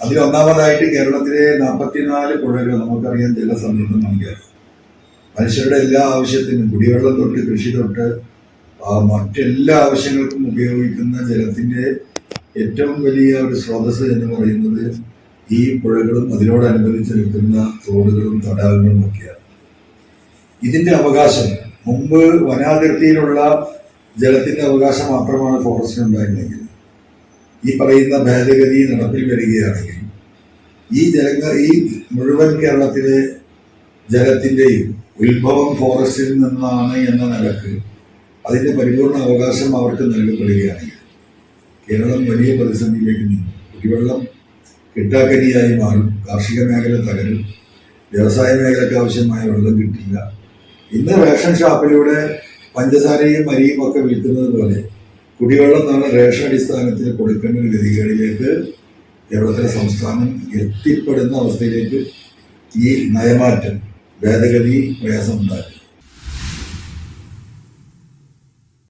അതിലൊന്നാമതായിട്ട് കേരളത്തിലെ നാൽപ്പത്തിനാല് പുഴകൾ നമുക്കറിയാം ജലസമൃദ്ധമാണ് നൽകിയത് മനുഷ്യരുടെ എല്ലാ ആവശ്യത്തിനും കുടിവെള്ളം തൊട്ട് കൃഷി തൊട്ട് മറ്റെല്ലാ ആവശ്യങ്ങൾക്കും ഉപയോഗിക്കുന്ന ജലത്തിന്റെ ഏറ്റവും വലിയ ഒരു സ്രോതസ് എന്ന് പറയുന്നത് ഈ പുഴകളും അതിനോടനുബന്ധിച്ച് നിൽക്കുന്ന തോടുകളും തടാകങ്ങളും ഒക്കെയാണ്. ഇതിന്റെ അവകാശം മുമ്പ് വനാതിർത്തിയിലുള്ള ജലത്തിന്റെ അവകാശം മാത്രമാണ് ഫോറസ്റ്റിന് ഉണ്ടായിരുന്നെങ്കിൽ ഈ പറയുന്ന ഭേദഗതി നടപ്പിൽ വരികയാണെങ്കിൽ ഈ ജലങ്ങൾ ഈ മുഴുവൻ കേരളത്തിലെ ജലത്തിന്റെയും ഉത്ഭവം ഫോറസ്റ്റിൽ നിന്നാണ് എന്ന നിലയ്ക്ക് അതിന്റെ പരിപൂർണ അവകാശം അവർക്ക് നൽകപ്പെടുകയാണെങ്കിൽ കേരളം വലിയ പ്രതിസന്ധിയിലേക്ക് നീങ്ങും. കുടിവെള്ളം കിട്ടാക്കനിയായി മാറും കാർഷിക മേഖല തകരും വ്യവസായ മേഖലയ്ക്ക് ആവശ്യമായ വെള്ളം കിട്ടില്ല. ഇന്ന് റേഷൻ ഷാപ്പിലൂടെ പഞ്ചസാരയും അരിയും ഒക്കെ വിൽക്കുന്നത് പോലെ കുടിവെള്ളം നാളെ റേഷൻ അടിസ്ഥാനത്തിൽ കൊടുക്കേണ്ട ഒരു ഗതികേടിലേക്ക് കേരളത്തിലെ സംസ്ഥാനം എത്തിപ്പെടുന്ന അവസ്ഥയിലേക്ക് ഈ നയമാറ്റം ഭേദഗതി പ്രയാസമുണ്ടാക്കും